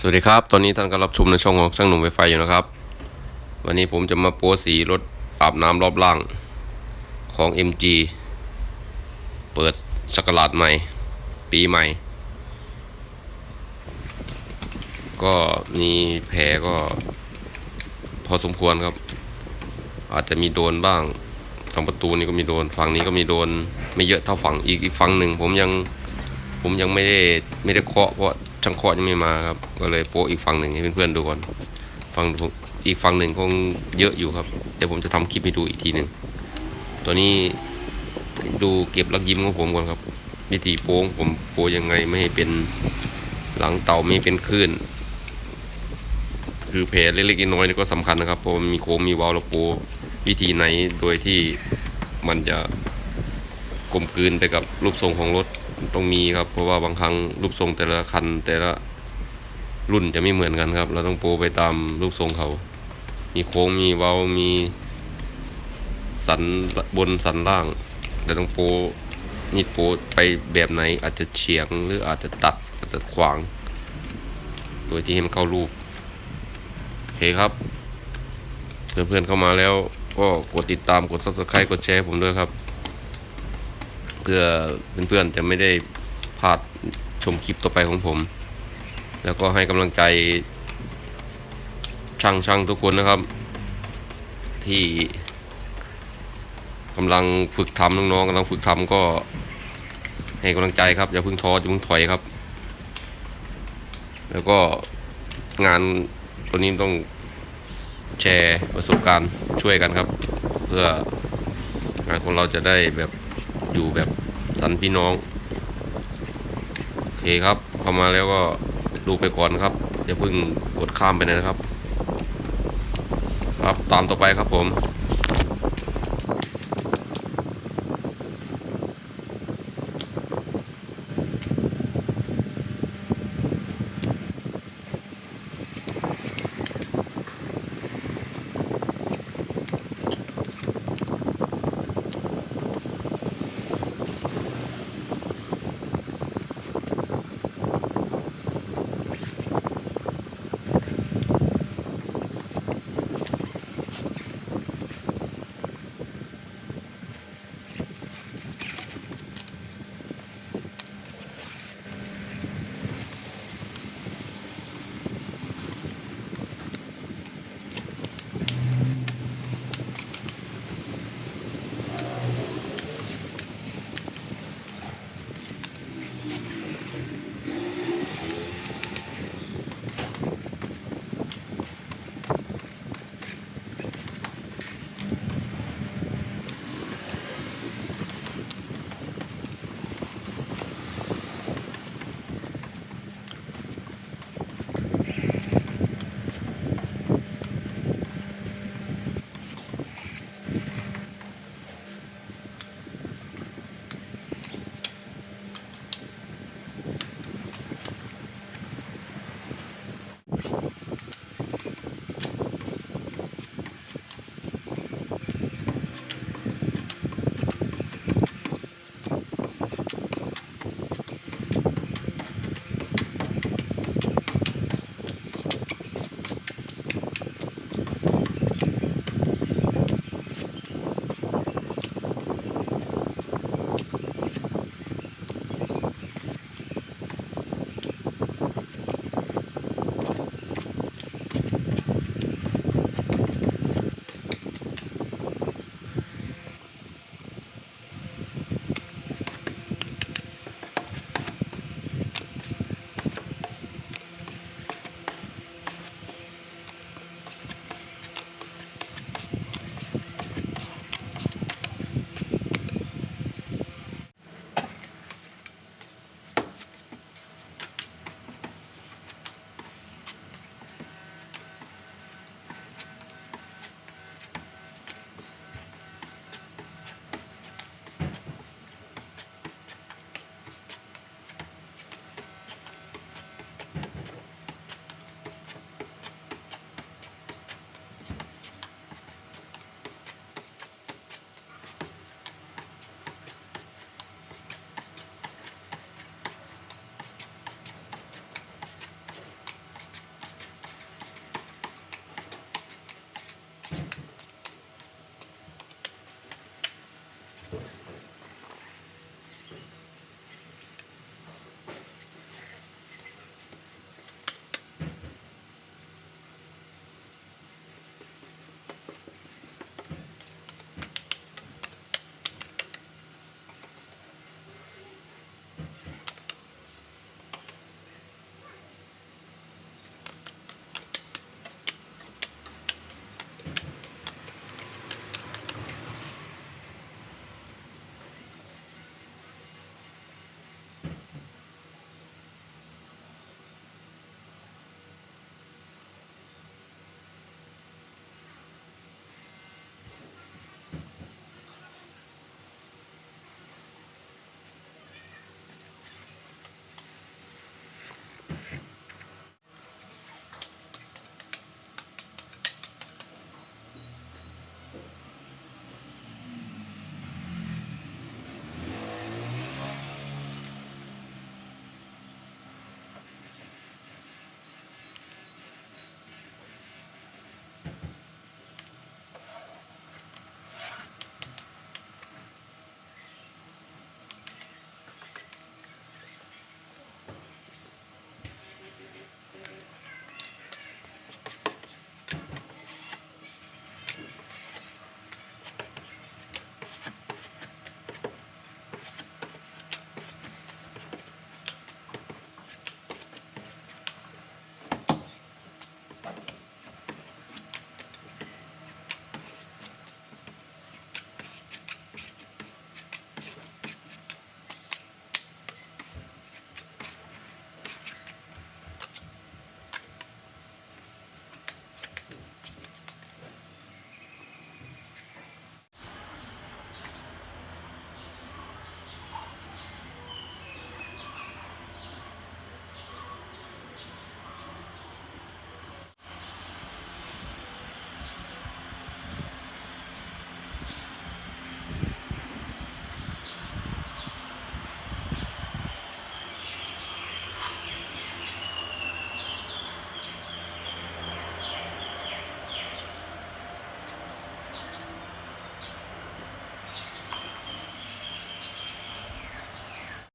สวัสดีครับ ตอนนี้ท่านก็รับชมในช่องของช่างหนุ่มไวไฟอยู่นะครับ วันนี้ผมจะมาโป้สีรถอาบน้ำรอบล่างของ MG เปิดสกราดใหม่ ปีใหม่ ก็มีแผลก็พอสมควรครับ อาจจะมีโดนบ้างทางประตูนี้ก็มีโดน ฝั่งนี้ก็มีโดน ไม่เยอะเท่าฝั่งอีกอีกฝั่งหนึ่งผมยังผมยังไม่ได้ไม่ได้เคาะเพราะ ช่างเคาะยังไม่มาครับ ก็เลยโปะอีกฝั่งหนึ่งให้เพื่อนๆดูก่อนฝั่งอีกฝั่งหนึ่งคงเยอะอยู่ครับ เดี๋ยวผมจะทำคลิปให้ดูอีกทีหนึ่งตัวนี้ดูเก็บลักยิ้มของผมก่อนครับ วิธีโป้งผมโป้ยังไงไม่ให้เป็นหลังเต่าไม่เป็นคลื่นคือแผลเล็กๆน้อยๆนี่ก็สำคัญนะครับเพราะมันมีโค้งมีวาล์วแล้วโป้วิธีไหนโดยที่มันจะกลมกลืนไปกับรูปทรงของรถ ต้องมีครับ เพราะว่าบางครั้งรูปทรงแต่ละคันแต่ละรุ่นจะไม่เหมือนกันครับ เราต้องโปไปตามรูปทรงเขา มีโค้งมีเว้ามีสันบนสันล่างแต่ต้องโปมีโปไปแบบไหนอาจจะเฉียงหรืออาจจะตัดอาจจะขวาง โดยที่ให้มันเข้ารูปโอเคครับ เพื่อนๆเข้ามาแล้วก็กดติดตามกด subscribe กดแชร์ผมด้วยครับ พื่อเพื่อนๆจะไม่ได้พลาดชมคลิปต่อไปของผม แล้วก็ให้กำลังใจช่างๆทุกคนนะครับ ที่กำลังฝึกทำน้องๆกำลังฝึกทำก็ให้กำลังใจครับอย่าเพิ่งท้ออย่าเพิ่งถอยครับ แล้วก็งานตัวนี้ต้องแชร์ประสบการณ์ช่วยกันครับ เพื่องานของเราจะได้แบบ อยู่แบบสันพี่น้อง โอเคครับ เข้ามาแล้วก็ดูไปก่อนครับอย่าเพิ่งกดข้ามไปนะครับ ครับตามต่อไปครับผม